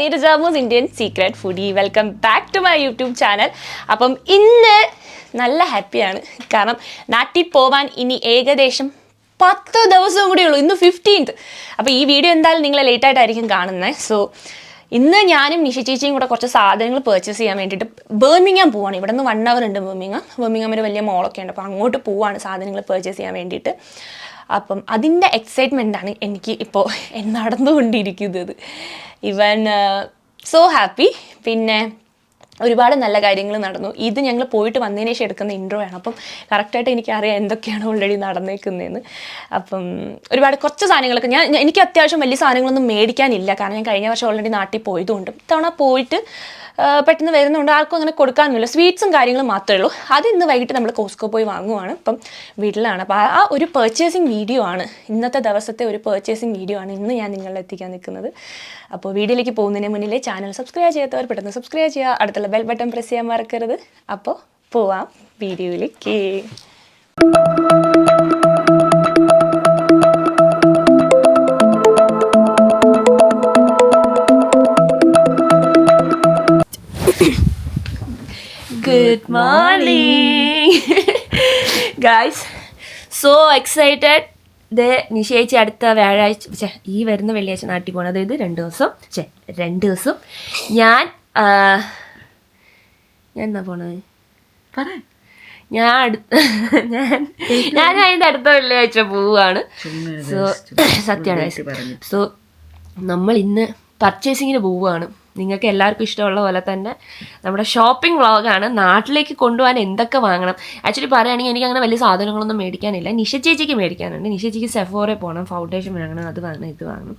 നീരജാമൂസ് Indian secret foodie welcome back to my YouTube channel അപ്പം ഇന്ന് നല്ല ഹാപ്പിയാണ് കാരണം നാട്ടിൽ പോവാൻ ഇനി ഏകദേശം പത്ത് ദിവസം കൂടി ഉള്ളൂ. ഇന്ന് ഫിഫ്റ്റീൻത്ത് അപ്പോൾ ഈ വീഡിയോ എന്തായാലും നിങ്ങൾ ലേറ്റായിട്ടായിരിക്കും കാണുന്നത് സോ ഇന്ന് ഞാനും നിഷ ചേച്ചിയും കൂടെ കുറച്ച് സാധനങ്ങൾ പർച്ചേസ് ചെയ്യാൻ വേണ്ടിയിട്ട് ബേമിങ്ങാൻ പോവാണ്. ഇവിടെ നിന്ന് വൺ അവർ ഉണ്ട് ബേമിങ്ങാം ബേമിങ്ങാം ഒരു വലിയ മോളൊക്കെ ഉണ്ട്. അപ്പോൾ അങ്ങോട്ട് പോവാണ് സാധനങ്ങൾ പർച്ചേസ് ചെയ്യാൻ വേണ്ടിയിട്ട്. അപ്പം അതിന്റെ എക്സൈറ്റ്മെന്റാണ് എനിക്ക് ഇപ്പോൾ നടന്നുകൊണ്ടിരിക്കുന്നത്. ഇവൻ സോ ഹാപ്പി പിന്നെ ഒരുപാട് നല്ല കാര്യങ്ങൾ നടന്നു. ഇത് ഞങ്ങൾ പോയിട്ട് വന്നതിന് ശേഷം എടുക്കുന്ന ഇൻട്രോ ആണ്. അപ്പം കറക്റ്റായിട്ട് എനിക്കറിയാം എന്തൊക്കെയാണ് ഓൾറെഡി നടന്നേക്കുന്നതെന്ന് അപ്പം ഒരുപാട് കുറച്ച് സാധനങ്ങളൊക്കെ ഞാൻ എനിക്ക് അത്യാവശ്യം വലിയ സാധനങ്ങളൊന്നും മേടിക്കാനില്ല. കാരണം ഞാൻ കഴിഞ്ഞ വർഷം ഓൾറെഡി നാട്ടിൽ പോയതുകൊണ്ടും ഇത്തവണ പോയിട്ട് പെട്ടെന്ന് വരുന്നുണ്ട്. ആർക്കും അങ്ങനെ കൊടുക്കാനൊന്നുമില്ല. സ്വീറ്റ്സും കാര്യങ്ങളും മാത്രമേ ഉള്ളൂ. അത് ഇന്ന് വൈകിട്ട് നമ്മൾ കോസ്കോ പോയി വാങ്ങുവാണ്. ഇപ്പം വീട്ടിലാണ്. അപ്പോൾ ആ ഒരു പർച്ചേസിങ് വീഡിയോ ആണ്. ഇന്നത്തെ ദിവസത്തെ ഒരു പർച്ചേസിങ് വീഡിയോ ആണ് ഇന്ന് ഞാൻ നിങ്ങളിൽ എത്തിക്കാൻ നിൽക്കുന്നത്. അപ്പോൾ വീഡിയോയിലേക്ക് പോകുന്നതിന് മുന്നിലെ ചാനൽ സബ്സ്ക്രൈബ് ചെയ്യാത്തവർ പെട്ടെന്ന് സബ്സ്ക്രൈബ് ചെയ്യുക. അടുത്തുള്ള ബെൽ ബട്ടൺ പ്രസ് ചെയ്യാൻ മറക്കരുത്. അപ്പോൾ പോവാം വീഡിയോയിലേക്ക്. Good morning. Guys, so excited. ഇത് നിശ്ചയിച്ച് അടുത്ത വ്യാഴാഴ്ച പക്ഷേ ഈ വരുന്ന വെള്ളിയാഴ്ച നാട്ടിൽ പോകണം. അതായത് രണ്ട് ദിവസം ചേ രണ്ട് ദിവസം. ഞാൻ ഞാൻ എന്നാ പോണത്? പറ ഞാൻ അടുത്ത ഞാൻ ഞാൻ അതിന്റെ അടുത്ത വെള്ളിയാഴ്ച പോവുകയാണ്. സോ സത്യമാണ് സോ നമ്മൾ ഇന്ന് പർച്ചേസിങ്ങിന് പോവുകയാണ്. നിങ്ങൾക്ക് എല്ലാവർക്കും ഇഷ്ടമുള്ള പോലെ തന്നെ നമ്മുടെ ഷോപ്പിംഗ് വ്ളോഗാണ് നാട്ടിലേക്ക് കൊണ്ടുപോകാൻ എന്തൊക്കെ വാങ്ങണം. ആക്ച്വലി പറയുകയാണെങ്കിൽ എനിക്ക് അങ്ങനെ വലിയ സാധനങ്ങളൊന്നും മേടിക്കാനില്ല. നിഷ ചേച്ചിക്ക് മേടിക്കാനുണ്ട്. നിഷ ചേച്ചിക്ക് സെഫോറെ പോകണം ഫൗണ്ടേഷൻ വാങ്ങണം അത് വാങ്ങണം ഇത് വാങ്ങണം.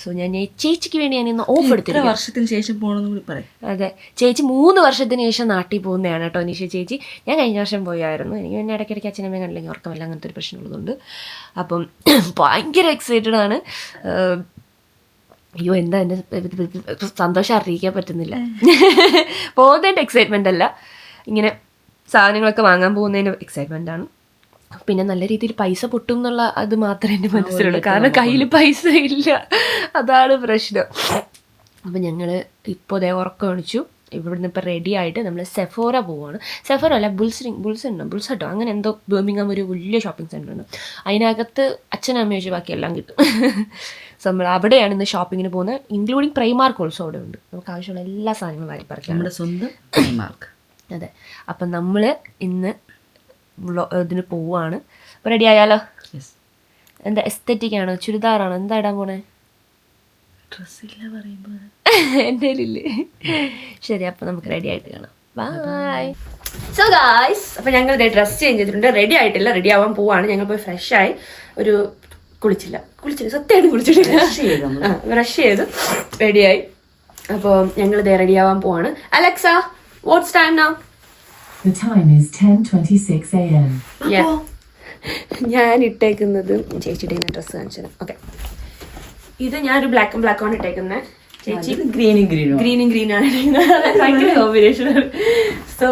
സോ ഞാൻ ചേച്ചിക്ക് വേണ്ടി ഞാൻ ഇന്ന് ഓഫ് എടുത്തിരിക്കും വർഷത്തിന് ശേഷം പോകണമെന്ന് കൂടി പറയാം. അതെ. ചേച്ചി മൂന്ന് വർഷത്തിന് ശേഷം നാട്ടിൽ പോകുന്നതാണ് കേട്ടോ നിഷ ചേച്ചി. ഞാൻ കഴിഞ്ഞ വർഷം പോയായിരുന്നു. എനിക്ക് പിന്നെ ഇടയ്ക്കിടയ്ക്ക് അച്ഛനമ്മയും കണ്ടില്ലെങ്കിൽ ഉറക്കമല്ല അങ്ങനത്തെ ഒരു പ്രശ്നമുള്ളതുകൊണ്ട് അപ്പം ഭയങ്കര എക്സൈറ്റഡ് ആണ്. അയ്യോ എന്താ എന്റെ സന്തോഷം അറിയിക്കാൻ പറ്റുന്നില്ല. പോകുന്നതിന്റെ എക്സൈറ്റ്മെന്റ് അല്ല. ഇങ്ങനെ സാധനങ്ങളൊക്കെ വാങ്ങാൻ പോകുന്നതിന്റെ എക്സൈറ്റ്മെന്റ് ആണ്. പിന്നെ നല്ല രീതിയിൽ പൈസ പൊട്ടും എന്നുള്ള അത് മാത്രമേ എന്റെ മനസ്സിലുള്ളൂ. കാരണം കയ്യിൽ പൈസ ഇല്ല. അതാണ് പ്രശ്നം. അപ്പം ഞങ്ങൾ ഇപ്പോൾ ദേ ഉറക്കം കാണിച്ചു ഇവിടുന്ന് ഇപ്പോൾ റെഡി ആയിട്ട് നമ്മൾ സെഫോറ പോവാണ്. സെഫോറ അല്ല ബുൾസിങ് ബുൾസ് ഉണ്ടോ? ബുൾസ് കേട്ടോ അങ്ങനെ എന്തോ ബേമിങ്ങാം ഒരു വലിയ ഷോപ്പിംഗ് സെന്റർ ഉണ്ട്. അതിനകത്ത് അച്ഛനമ്മ വെച്ച് ബാക്കി എല്ലാം കിട്ടും. നമ്മൾ അവിടെയാണ് ഇന്ന് ഷോപ്പിങ്ങിന് പോകുന്നത്. ഇൻക്ലൂഡിങ് പ്രൈമാർക്ക് ഓൾസോ അവിടെ ഉണ്ട്. നമുക്ക് ആവശ്യമുള്ള എല്ലാ സാധനങ്ങളും വാരി പറിക്കാം. നമ്മുടെ സ്വന്തം അതെ. അപ്പം നമ്മൾ ഇന്ന് ഇതിന് പോവാണ്. അപ്പോൾ റെഡി ആയാലോ? എന്താ എസ്തറ്റിക് ആണോ? ചുരിദാറാണോ എന്താ ഇടാൻ പോണേ? ഡ്രസ്സില്ല പറയുമ്പോൾ എന്റെ കയ്യിലില്ലേ. ശരി അപ്പൊ നമുക്ക് റെഡി ആയിട്ട് കാണാം. ബൈ സോ ഗായ്സ് അപ്പൊ ഞങ്ങൾ ഡ്രസ്സ് ഡ്രസ് ചേഞ്ച് ചെയ്തിട്ടുണ്ട്. റെഡി ആയിട്ടില്ല. റെഡി ആവാൻ പോവാണ്. ഞങ്ങൾ പോയി ഫ്രഷ് ആയി. ഒരു കുളിച്ചില്ല. കുളിച്ചില്ല സത്യമായിട്ട് കുളിച്ചിട്ടില്ല. ബ്രഷ് ചെയ്ത് റെഡിയായി. അപ്പോൾ ഞങ്ങൾ ഇതേ റെഡി ആവാൻ പോവാണ്. Alexa what's time now The time is 10:26 a.m. ഞാൻ ഇട്ടേക്കുന്നത് ചേച്ചിയുടെ ഡ്രസ് കാണിച്ചത് ഓക്കെ ഇത് ഞാനൊരു ബ്ലാക്ക് ആണ് ഇട്ടേക്കുന്നത് ചേച്ചി ഗ്രീനും ഗ്രീനും ഗ്രീനും ഗ്രീൻ ആണ്. ഭയങ്കര കോമ്പിനേഷൻ ആണ്. സോ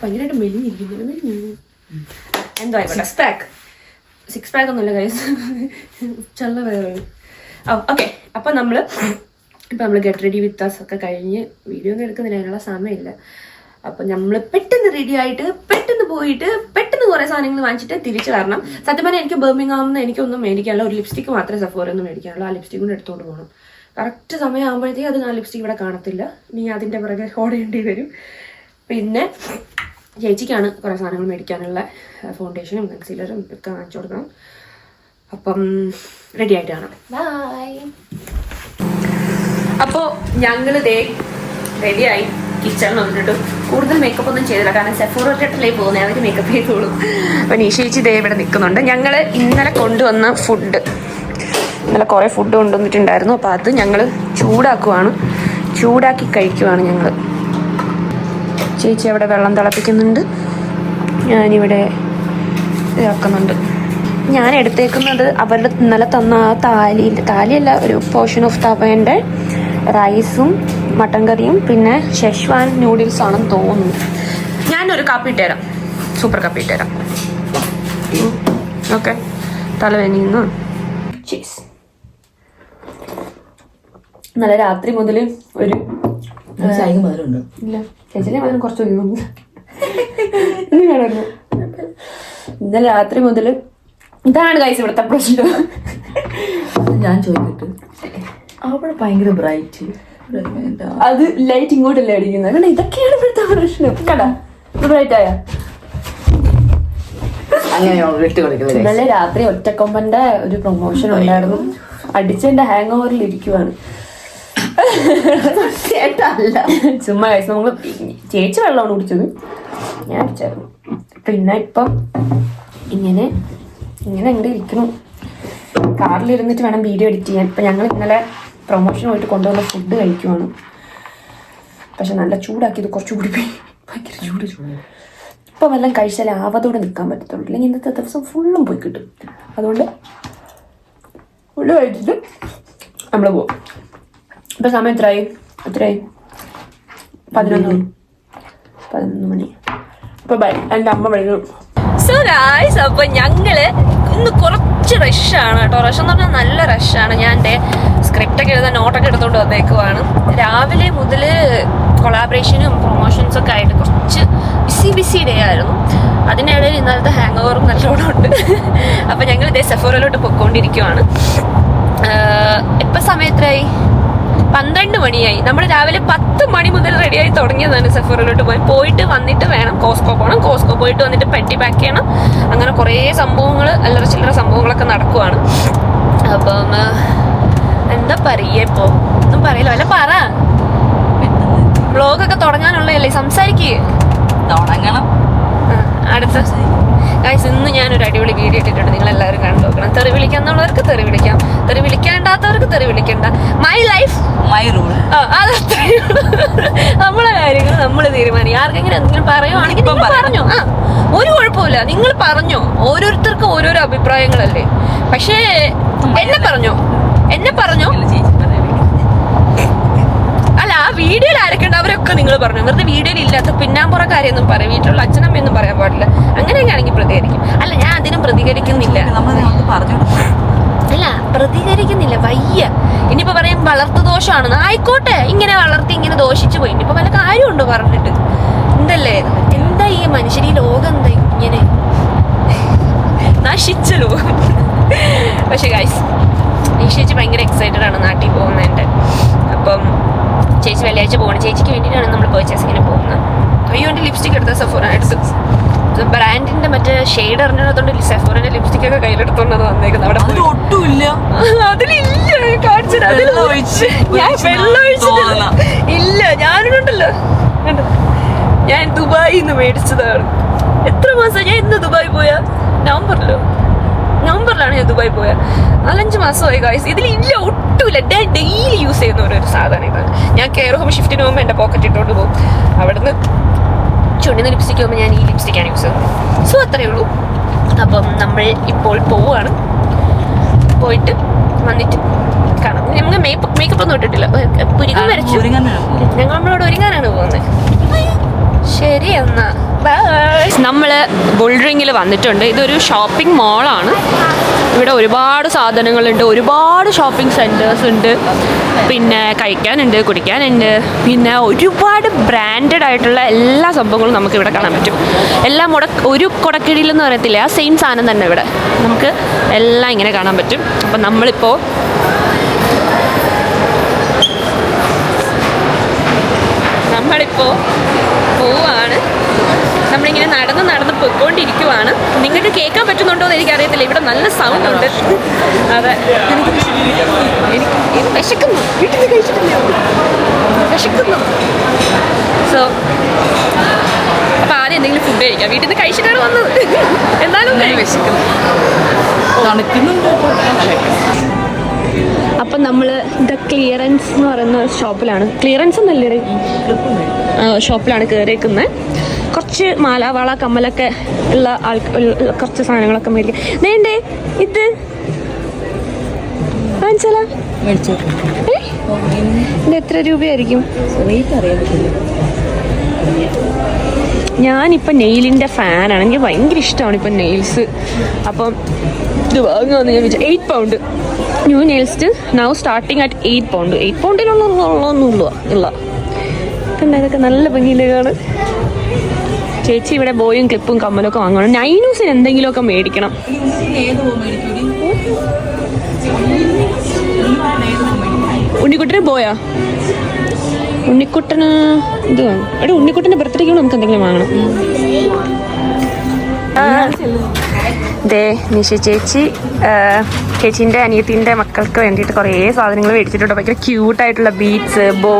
ഭയങ്കരമായിട്ട് മെലിഞ്ഞിരിക്കുന്നു എന്തോ ആയിക്കോട്ടെ സിക്സ് പാക്ക് ഒന്നുമില്ല കൈസ് ചള്ള വേറെ ഓക്കെ അപ്പം നമ്മൾ ഇപ്പം നമ്മൾ ഗെറ്റ് റെഡി വിത്ത് അസ് ഒക്കെ കഴിഞ്ഞ് വീഡിയോ ഒന്നും എടുക്കുന്നില്ല അതിനുള്ള സമയമില്ല. അപ്പം നമ്മൾ പെട്ടെന്ന് റെഡി ആയിട്ട് പെട്ടെന്ന് പോയിട്ട് പെട്ടെന്ന് കുറേ സാധനങ്ങൾ വാങ്ങിച്ചിട്ട് തിരിച്ചു വരണം. സത്യം പറഞ്ഞാൽ എനിക്ക് ബർമിംഗാമെന്ന് എനിക്കൊന്നും മേടിക്കാനുള്ള ഒരു ലിപ്സ്റ്റിക്ക് മാത്രമേ സഫോറൊന്നും മേടിക്കാനുള്ളൂ. ആ ലിപ്സ്റ്റിക് കൂടെ എടുത്തുകൊണ്ട് പോകണം കറക്റ്റ് സമയമാകുമ്പോഴത്തേക്ക് അത് ആ ലിപ്സ്റ്റിക് ഇവിടെ കാണത്തില്ല. നീ അതിന്റെ പുറകെ ഓടേണ്ടി വരും. പിന്നെ ചേച്ചിക്കാണ് കുറേ സാധനങ്ങൾ മേടിക്കാനുള്ള ഫൗണ്ടേഷനും കൺസീലറും ഒക്കെ വാങ്ങിച്ചു കൊടുക്കണം. അപ്പം റെഡി ആയിട്ടാണ്. കാണാം ബൈ അപ്പോൾ ഞങ്ങൾ ദേ റെഡിയായി കിച്ചണിൽ വന്നിട്ട്. കൂടുതൽ മേക്കപ്പ് ഒന്നും ചെയ്തില്ല. കാരണം സെഫോറോട്ടല്ലേ പോകുന്നത് അവർ മേക്കപ്പ് ചെയ്തോളൂ. അപ്പം നിഷേച്ചി ദേ ഇവിടെ നിൽക്കുന്നുണ്ട്. ഞങ്ങൾ ഇന്നലെ കൊണ്ടുവന്ന ഫുഡ് ഇന്നലെ കുറേ ഫുഡ് കൊണ്ടുവന്നിട്ടുണ്ടായിരുന്നു. അപ്പോൾ അത് ഞങ്ങൾ ചൂടാക്കുവാണ്. ചൂടാക്കി കഴിക്കുവാണ് ഞങ്ങൾ ചേച്ചി അവിടെ വെള്ളം തിളപ്പിക്കുന്നുണ്ട്. ഞാനിവിടെ ഇതാക്കുന്നുണ്ട് ഞാൻ എടുത്തേക്കുന്നത് അവരുടെ ഇന്നലെ തന്ന ആ താലിന്റെ താലിയല്ല ഒരു പോർഷൻ ഓഫ് തവേന്റെ റൈസും മട്ടൻ കറിയും പിന്നെ ഷെഷ്വാൻ നൂഡിൽസ് ആണെന്ന് തോന്നുന്നു. ഞാനൊരു കാപ്പി ഇട്ടുതരാം. സൂപ്പർ കാപ്പി ഇട്ടുതരാം. ഓക്കെ തലവേനിന്ന് ചീസ് ഇന്നലെ രാത്രി മുതൽ ഒരു ചായക്ക് മധുരമുണ്ടോ ഇല്ല. മധുരം കുറച്ച് ഇന്നലെ രാത്രി മുതൽ ഇതാണ് കൈസ് ഇവിടുത്തെ പ്രശ്നം. ഞാൻ ചോദിച്ചിട്ട് അവിടെ ഭയങ്കര ബ്രൈറ്റ് അത് ലൈറ്റ് ഇങ്ങോട്ടല്ലേ അടിക്കുന്നത്? കാരണം ഇതൊക്കെയാണ് ഇവിടുത്തെ പ്രശ്നം. കടാ ബ്രൈറ്റ് ആയ? ഇന്നലെ രാത്രി ഒറ്റക്കൊമ്പന്റെ ഒരു പ്രൊമോഷൻ ഉണ്ടായിരുന്നു. അടിച്ചെന്റെ ഹാങ് ഓവറിൽ ഇരിക്കുവാണ്. ചേട്ടല്ല ചുമ്മാ കഴിച്ചു നമ്മൾ ചേച്ചി വെള്ളമാണ് കുടിച്ചത്. ഞാൻ കുടിച്ചായിരുന്നു. പിന്നെ ഇപ്പം ഇങ്ങനെ ഇങ്ങനെ അങ്ങോട്ട് ഇരിക്കുന്നു. കാറിലിരുന്നിട്ട് വേണം വീഡിയോ എഡിറ്റ് ചെയ്യാൻ. ഇപ്പം ഞങ്ങൾ ഇന്നലെ പ്രൊമോഷൻ പോയിട്ട് കൊണ്ടുവന്ന ഫുഡ് കഴിക്കുവാണ്. പക്ഷെ നല്ല ചൂടാക്കിയത് കുറച്ചുകൂടി പോയി. ഭയങ്കര ചൂട്. ചൂട് ഇപ്പം വല്ലതും കഴിച്ചാലേ ആവതോടെ നിൽക്കാൻ പറ്റത്തുള്ളൂ. അല്ലെങ്കിൽ ഇന്നത്തെ ദിവസം ഫുള്ളും പോയി കിട്ടും. അതുകൊണ്ട് ഫുള്ള് കഴിച്ചിട്ട് നമ്മൾ പോവാം. ഇപ്പം സമയം എത്രയായി എത്രയായി പതിനൊന്ന് പതിനൊന്ന് മണി അപ്പൊ ബൈ എന്റെ അമ്മ വിളിക്കും സോ ഗായ്സ് അപ്പൊ ഞങ്ങൾ ഇന്ന് കുറച്ച് റഷാണ് കേട്ടോ. റഷ് എന്ന് പറഞ്ഞാൽ നല്ല റഷാണ് ഞാൻ എന്റെ സ്ക്രിപ്റ്റൊക്കെ എഴുതാൻ നോട്ടൊക്കെ എടുത്തോണ്ട് വന്നേക്കുവാണ്. രാവിലെ മുതൽ കൊളാബറേഷനും പ്രൊമോഷൻസ് ഒക്കെ ആയിട്ട് കുറച്ച് ബിസി ബിസി ഡേ ആയിരുന്നു. അതിനിടയിൽ ഇന്നലത്തെ ഹാങ് ഓവറും നല്ലോണം ഉണ്ട്. അപ്പൊ ഞങ്ങൾ ഇതേ സെഫോറയിലോട്ട് പൊക്കോണ്ടിരിക്കുവാണ്. ഇപ്പൊ സമയത്തായി പന്ത്രണ്ട് മണിയായി. നമ്മൾ രാവിലെ പത്ത് മണി മുതൽ റെഡിയായി തുടങ്ങിയതാണ് സെഫറിലോട്ട് പോയി. പോയിട്ട് വന്നിട്ട് വേണം കോസ്കോ പോകണം കോസ്കോ പോയിട്ട് വന്നിട്ട് പെട്ടി പാക്ക് ചെയ്യണം. അങ്ങനെ കുറേ സംഭവങ്ങൾ അല്ലറ ചില്ലറ സംഭവങ്ങളൊക്കെ നടക്കുവാണ്. അപ്പം എന്താ പറയുക ഇപ്പോൾ ഒന്നും പറയില്ല. വല്ല പറ. വ്ളോഗൊക്കെ തുടങ്ങാനുള്ളതല്ലേ? സംസാരിക്കേ. തുടങ്ങണം. അടുത്ത. ഗൈസ് ഇന്ന് ഞാനൊരു അടിപൊളി വീഡിയോ ഇട്ടിട്ടുണ്ട്. നിങ്ങൾ എല്ലാവരും കണ്ടു നോക്കണം. തെറി വിളിക്കാന്നുള്ളവർക്ക് തെറി വിളിക്കാം തെറി വിളിക്കണ്ട. My life my rule. നമ്മളെ കാര്യങ്ങൾ നമ്മൾ തീരുമാനിക്കും. ആർക്കെങ്കിലും എന്തെങ്കിലും പറയുവാണെങ്കിൽ. പറഞ്ഞോ. ആ ഒരു കുഴപ്പമില്ല നിങ്ങൾ പറഞ്ഞോ. ഓരോരുത്തർക്കും ഓരോരോ അഭിപ്രായങ്ങളല്ലേ. പക്ഷേ എന്നെ പറഞ്ഞോ? എന്നെ പറഞ്ഞോ? അല്ല ആ വീഡിയോയിൽ ആരൊക്കെയുണ്ട് അവരൊക്കെ നിങ്ങൾ പറഞ്ഞു. വെറുതെ വീഡിയോയിൽ ഇല്ലാത്ത പിന്നാമ്പുറ കാര്യമൊന്നും പറയാം വീട്ടിലുള്ള അച്ഛനമ്മയൊന്നും പറയാൻ പാടില്ല. അങ്ങനെയൊക്കെ ആണെങ്കിൽ പ്രതികരിക്കും. അല്ല ഞാൻ അതിനും പ്രതികരിക്കുന്നില്ല. നമ്മൾ പറഞ്ഞു അല്ല പ്രതികരിക്കുന്നില്ല വയ്യ. ഇനിയിപ്പോ പറയും വളർത്തു ദോഷമാണെന്ന്. ആയിക്കോട്ടെ ഇങ്ങനെ വളർത്തി ഇങ്ങനെ ദോഷിച്ചു പോയി. ഇനിയിപ്പോ വല്ല കാര്യമുണ്ടോ പറഞ്ഞിട്ട്? എന്തല്ലേ എന്താ ഈ മനുഷ്യൻ ലോകം എന്താ ഇങ്ങനെ? നശിച്ച ലോകം. പക്ഷെ ഗൈസ് ചേച്ചി ഭയങ്കര എക്സൈറ്റഡ് ആണ് നാട്ടിൽ പോകുന്നതിന്റെ. അപ്പം ചേച്ചി വെള്ളിയാഴ്ച പോകണം. ചേച്ചിക്ക് വേണ്ടിയിട്ടാണ് നമ്മൾ പർച്ചേസിങ്ങിന് പോകുന്നത്. അയ്യോ എന്റെ ലിപ്സ്റ്റിക് എടുത്ത സഫോറ എടുത്ത്. ബ്രാൻഡിന്റെ മറ്റേ ഷെയ്ഡ് അറിഞ്ഞതുകൊണ്ട് സെഫോറിന്റെ ലിപ്സ്റ്റിക് ഒക്കെ കയ്യിലെടുത്തോണ്ടത് വന്നേക്കുന്നത്. അവിടെ. ഒട്ടുമില്ല. അതിലില്ല കാണിച്ചത് ഞാൻ വെള്ളം ഒഴിച്ചിട്ടില്ല. ഇല്ല ഞാനുണ്ടല്ലോ? ഞാൻ ദുബായിൽ നിന്ന് മേടിച്ചതാണ്. എത്ര മാസം ഞാൻ ഇന്ന് ദുബായ് പോയ? നവംബറിലോ? നവംബറിലാണ് ഞാൻ ദുബായ് പോയ. നാലഞ്ച് മാസമായി ഗായ്സ് ഇതിലില്ല ഒട്ടുമില്ല. ഞാൻ ഡെയിലി യൂസ് ചെയ്യുന്ന ഒരു സാധനം ഇതാണ് ഞാൻ കെയർ ഹോം ഷിഫ്റ്റിന് പോകുമ്പോൾ എന്റെ പോക്കറ്റ് ഇട്ടുകൊണ്ട് പോകും. അവിടുന്ന് ചുണ്ടിന് ലിപ്സ്റ്റിക് പോകുമ്പോൾ ഞാൻ ഈ ലിപ്സ്റ്റിക്കാണ് യൂസ് ചെയ്യുന്നത്. സോ അത്രയേ ഉള്ളൂ. അപ്പം നമ്മൾ ഇപ്പോൾ പോവുകയാണ് പോയിട്ട് വന്നിട്ട് കാണാം. നമുക്ക് മേക്കപ്പ് മേക്കപ്പ് ഒന്നും ഇട്ടിട്ടില്ല. പുരികം വരച്ചു. ഞങ്ങൾ നമ്മളോട് ഒരുങ്ങാനാണ് പോകുന്നത്. ശരി എന്നാ. നമ്മൾ ബുൾഡ്രിങ്ങിൽ വന്നിട്ടുണ്ട്. ഇതൊരു ഷോപ്പിംഗ് മോളാണ് ഇവിടെ ഒരുപാട് സാധനങ്ങളുണ്ട് ഒരുപാട് ഷോപ്പിംഗ് സെന്റേഴ്സ് ഉണ്ട്. പിന്നെ കഴിക്കാനുണ്ട് കുടിക്കാനുണ്ട്. പിന്നെ ഒരുപാട് ബ്രാൻഡഡ് ആയിട്ടുള്ള എല്ലാ സംഭവങ്ങളും നമുക്ക് ഇവിടെ കാണാൻ പറ്റും. എല്ലാം മുട ഒരു കുടക്കിഴിയിലെന്ന് പറയത്തില്ല ആ സെയിം സാധനം തന്നെ ഇവിടെ. നമുക്ക് എല്ലാം ഇങ്ങനെ കാണാൻ പറ്റും. അപ്പം നമ്മളിപ്പോൾ നമ്മളിപ്പോൾ നമ്മളിങ്ങനെ നടന്ന് നടന്ന് പൊയ്ക്കൊണ്ടിരിക്കുവാണ്. നിങ്ങൾക്ക് കേൾക്കാൻ പറ്റുന്നുണ്ടോ എന്ന് എനിക്കറിയത്തില്ല. ഇവിടെ നല്ല സൗണ്ട് ഉണ്ട്. അതെ. എനിക്ക് വിശക്കുന്നു. വീട്ടിൽ നിന്ന് കഴിച്ചിട്ടില്ല. വിശക്കുന്നു. സോ അപ്പൊ ആദ്യം എന്തെങ്കിലും ഫുഡ് കഴിക്കാം. വീട്ടിൽ നിന്ന് കഴിച്ചിട്ടാണ് വന്നത്. എന്നാലും വിശക്കുന്നു. തണുക്കുന്നുണ്ട് അപ്പം നമ്മൾ ദ ക്ലിയറൻസ് എന്ന് പറയുന്ന ഷോപ്പിലാണ് ക്ലിയറൻസ് എന്നല്ലേ ഷോപ്പിലാണ് കയറിയേക്കുന്നത് കുറച്ച് മാല വള കമ്മലൊക്കെ ഉള്ള ആൾ കുറച്ച് സാധനങ്ങളൊക്കെ മേടിക്കാം. വേണ്ടേ ഇത് വാങ്ങിച്ചാലോ? ഇത് എത്ര രൂപയായിരിക്കും? ഞാനിപ്പോ നെയിലിന്റെ പറ്റില്ല ഞാനിപ്പോൾ നെയിലിന്റെ ഫാനാണ്. എനിക്ക് ഭയങ്കര ഇഷ്ടമാണ് ഇപ്പം നെയിൽസ്. അപ്പം ഇത് വാങ്ങുമെന്ന് ഞാൻ വിചാരിച്ചു eight pound new nails now starting at eight pound eight പൗണ്ടിലുള്ള ഇല്ല. കണ്ട ഇതൊക്കെ നല്ല ഭംഗിയിലേക്കാണ് ചേച്ചി ഇവിടെ ബോയും ക്ലിപ്പും കമ്മലൊക്കെ വാങ്ങണം. നൈനൂസിന് എന്തെങ്കിലുമൊക്കെ മേടിക്കണം. ഉണ്ണിക്കുട്ടന് പോയാ? ഉണ്ണിക്കുട്ടന് ഇത് വേണം എടാ ഉണ്ണിക്കുട്ടന്റെ ബർത്ത്ഡേക്ക് നമുക്ക് എന്തെങ്കിലും വാങ്ങണം. ദേ നിഷ ചേച്ചി ചേച്ചീന്റെ അനിയത്തിന്റെ മക്കൾക്ക് വേണ്ടിയിട്ട് കുറേ സാധനങ്ങൾ മേടിച്ചിട്ടുണ്ട്. ഭയങ്കര ക്യൂട്ടായിട്ടുള്ള ബീറ്റ്സ് ബോ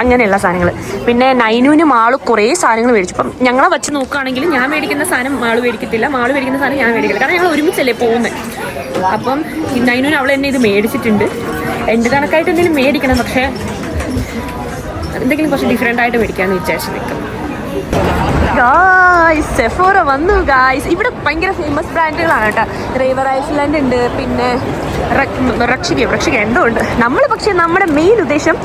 അങ്ങനെയുള്ള സാധനങ്ങൾ പിന്നെ നൈനുവിന് മാൾ കുറേ സാധനങ്ങൾ മേടിച്ചു. അപ്പം ഞങ്ങളെ വച്ച് നോക്കുകയാണെങ്കിൽ ഞാൻ മേടിക്കുന്ന സാധനം മാൾ മേടിക്കത്തില്ല. മാൾ മേടിക്കുന്ന സാധനം ഞാൻ മേടിക്കില്ല കാരണം ഞങ്ങൾ ഒരുമിച്ചല്ലേ പോകുന്നത്. അപ്പം നൈനുവിന് അവൾ തന്നെ ഇത് മേടിച്ചിട്ടുണ്ട്. എന്റെ കണക്കായിട്ട് എന്തെങ്കിലും മേടിക്കണം. പക്ഷേ എന്തെങ്കിലും കുറച്ച് ഡിഫറെന്റ് ആയിട്ട് മേടിക്കാമെന്ന് വിചാരിച്ചു നിൽക്കും ഗായ്സ് സെഫോറ വന്നു ഗായ്സ് ഇവിടെ ഭയങ്കര ഫേമസ് ബ്രാൻഡുകളാണ് കേട്ടോ. റേവർ ഐസ്ലാൻഡ് ഉണ്ട് പിന്നെ റക്ഷിക റക്ഷിക്ക എന്തോ ഉണ്ട്. നമ്മൾ പക്ഷേ നമ്മുടെ മെയിൻ ഉദ്ദേശം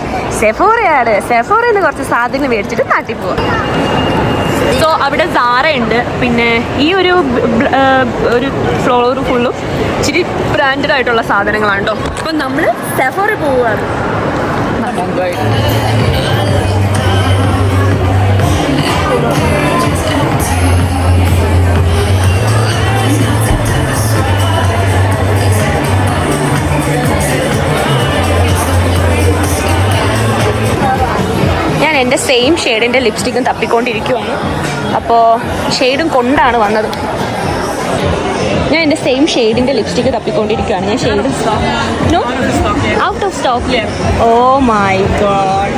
സെഫോറയാണ് സെഫോറയിൽ നിന്ന് കുറച്ച് സാധനങ്ങൾ മേടിച്ചിട്ട് നാട്ടിൽ പോവാം. സോ അവിടെ സാറ ഉണ്ട്. പിന്നെ ഈ ഒരു ഒരു ഫ്ലോർ ഫുള്ളും ഇച്ചിരി ബ്രാൻഡഡ് ആയിട്ടുള്ള സാധനങ്ങളാണ് കേട്ടോ. അപ്പം നമ്മൾ സെഫോറിൽ പോവുകയാണ് സെയിം ഷെയ്ഡിന്റെ ലിപ്സ്റ്റിക്കും തപ്പിക്കൊണ്ടിരിക്കുവാണ്. അപ്പോൾ ഷെയ്ഡും കൊണ്ടാണ് വന്നത്. ഞാൻ എന്റെ സെയിം ഷെയ്ഡിന്റെ ലിപ്സ്റ്റിക്ക് തപ്പിക്കൊണ്ടിരിക്കുകയാണ് ഞാൻ shade no out of stock oh my god